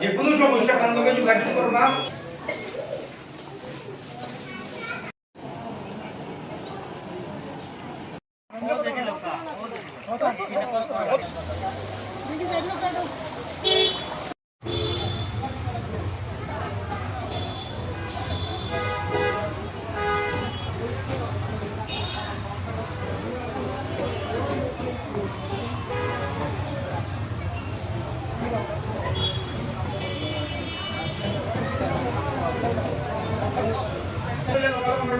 যে কোনো সমস্যা কারণ লোকে যোগাযোগ করবা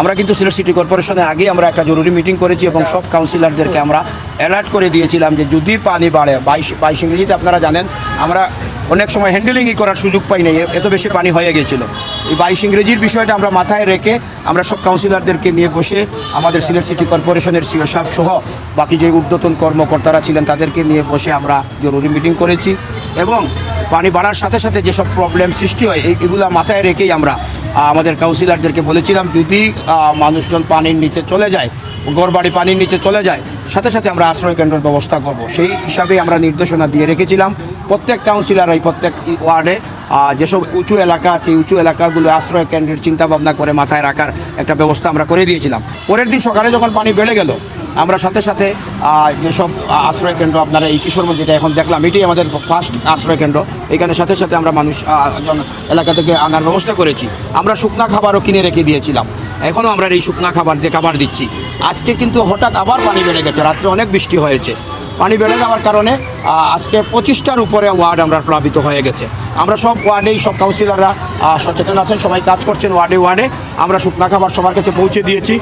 আমরা কিন্তু সিলেট সিটি কর্পোরেশনে আগেই আমরা একটা জরুরি মিটিং করেছি এবং সব কাউন্সিলরদেরকে আমরা অ্যালার্ট করে দিয়েছিলাম যে যদি পানি বাড়ে, বাইশ বাইশ ইংরেজিতে আপনারা জানেন, আমরা অনেক সময় হ্যান্ডেলিংই করার সুযোগ পাই নাই এত বেশি পানি হয়ে গেছিল। এই বাইশ ইংরেজির বিষয়টা আমরা মাথায় রেখে আমরা সব কাউন্সিলরদেরকে নিয়ে বসে আমাদের সিলেট সিটি কর্পোরেশনের সিও সাহেব সহ বাকি যে ঊর্ধ্বতন কর্মকর্তারা ছিলেন তাদেরকে নিয়ে বসে আমরা জরুরি মিটিং করেছি এবং পানি বাড়ার সাথে সাথে যেসব প্রবলেম সৃষ্টি হয় এগুলো মাথায় রেখেই আমরা আমাদের কাউন্সিলরদেরকে বলেছিলাম, যদি মানুষজন পানির নিচে চলে যায় গড়বাড়ি পানির নিচে চলে যায়, সাথে সাথে আমরা আশ্রয় কেন্দ্রের ব্যবস্থা করব। সেই হিসাবে আমরা নির্দেশনা দিয়ে রেখেছিলাম। প্রত্যেক কাউন্সিলর এই প্রত্যেক ওয়ার্ডে যেসব উঁচু এলাকা আছে উঁচু এলাকাগুলো আশ্রয় কেন্দ্রের চিন্তা ভাবনা করে মাথায় রাখার একটা ব্যবস্থা আমরা করে দিয়েছিলাম। পরের দিন সকালে যখন পানি বেড়ে গেল আমরা সাথে সাথে যেসব আহ, আশ্রয় কেন্দ্র আপনারা এই কিশোরগঞ্জ যেটা এখন দেখলাম এটাই আমাদের ফার্স্ট আশ্রয় কেন্দ্র। এখানে সাথে সাথে আমরা মানুষ এলাকা থেকে আনার ব্যবস্থা করেছি। আমরা শুকনা খাবারও কিনে রেখে দিয়েছিলাম। এখনও আমরা এই শুকনা খাবার দিয়ে খাবার দিচ্ছি। আজকে কিন্তু হঠাৎ আবার পানি বেড়ে গেছে রাত্রে অনেক বৃষ্টি হয়েছে। পানি বেড়ে যাওয়ার কারণে আজকে পঁচিশটার উপরে ওয়ার্ড আমরা প্লাবিত হয়ে গেছে। আমরা সব ওয়ার্ডেই সব কাউন্সিলররা সচেতন আছেন সবাই কাজ করছেন ওয়ার্ডে ওয়ার্ডে। আমরা শুকনা খাবার সবার কাছে পৌঁছে দিয়েছি।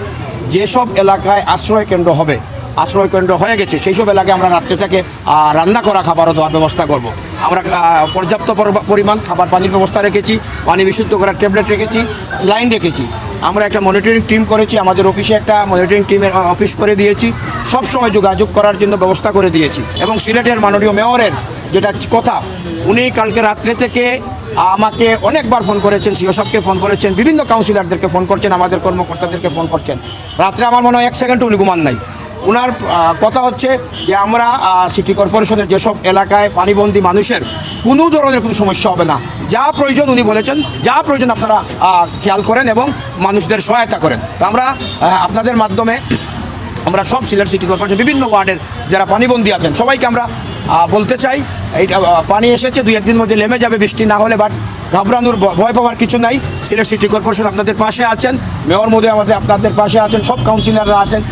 যেসব এলাকায় আশ্রয় কেন্দ্র হবে, আশ্রয় কেন্দ্র হয়ে গেছে সেই সব এলাকায় আমরা রাত্রে থেকে রান্না করা খাবারও দেওয়ার ব্যবস্থা করব। আমরা পর্যাপ্ত পর- পরিমাণ খাবার পানির ব্যবস্থা রেখেছি, পানি বিশুদ্ধ করার ট্যাবলেট রেখেছি, স্লাইন রেখেছি। আমরা একটা মনিটরিং টিম করেছি, আমাদের অফিসে একটা মনিটরিং টিমের অফিস করে দিয়েছি সব সময় যোগাযোগ করার জন্য ব্যবস্থা করে দিয়েছি। এবং সিলেটের মাননীয় মেয়রের যেটা কথা, উনি কালকে রাত্রে থেকে আমাকে অনেকবার ফোন করেছেন সিও সাহেবকে ফোন করেছেন, বিভিন্ন কাউন্সিলরদেরকে ফোন করছেন, আমাদের কর্মকর্তাদেরকে ফোন করছেন। রাত্রে আমার মনে হয় এক সেকেন্ড উনি ঘুমান নাই। ওনার কথা হচ্ছে যে আমরা সিটি কর্পোরেশনের যেসব এলাকায় পানিবন্দী মানুষের, কোনো ধরনের কোনো সমস্যা হবে না। যা প্রয়োজন উনি বলেছেন, যা প্রয়োজন আপনারা খেয়াল করেন এবং মানুষদের সহায়তা করেন। তো আমরা আপনাদের মাধ্যমে আমরা সব সিলেট সিটি কর্পোরেশন বিভিন্ন ওয়ার্ডের যারা পানিবন্দী আছেন, সবাইকে আমরা বলতে চাই, এইটা পানি এসেছে, দুই একদিন মধ্যে নেমে যাবে বৃষ্টি, না হলে বাট ঘাবড়ানোর ভয় পাওয়ার কিছু নাই। সিলেট সিটি কর্পোরেশন আপনাদের পাশে আছেন, মেয়র মোদী আমাদের আপনাদের পাশে আছেন, সব কাউন্সিলররা আছেন।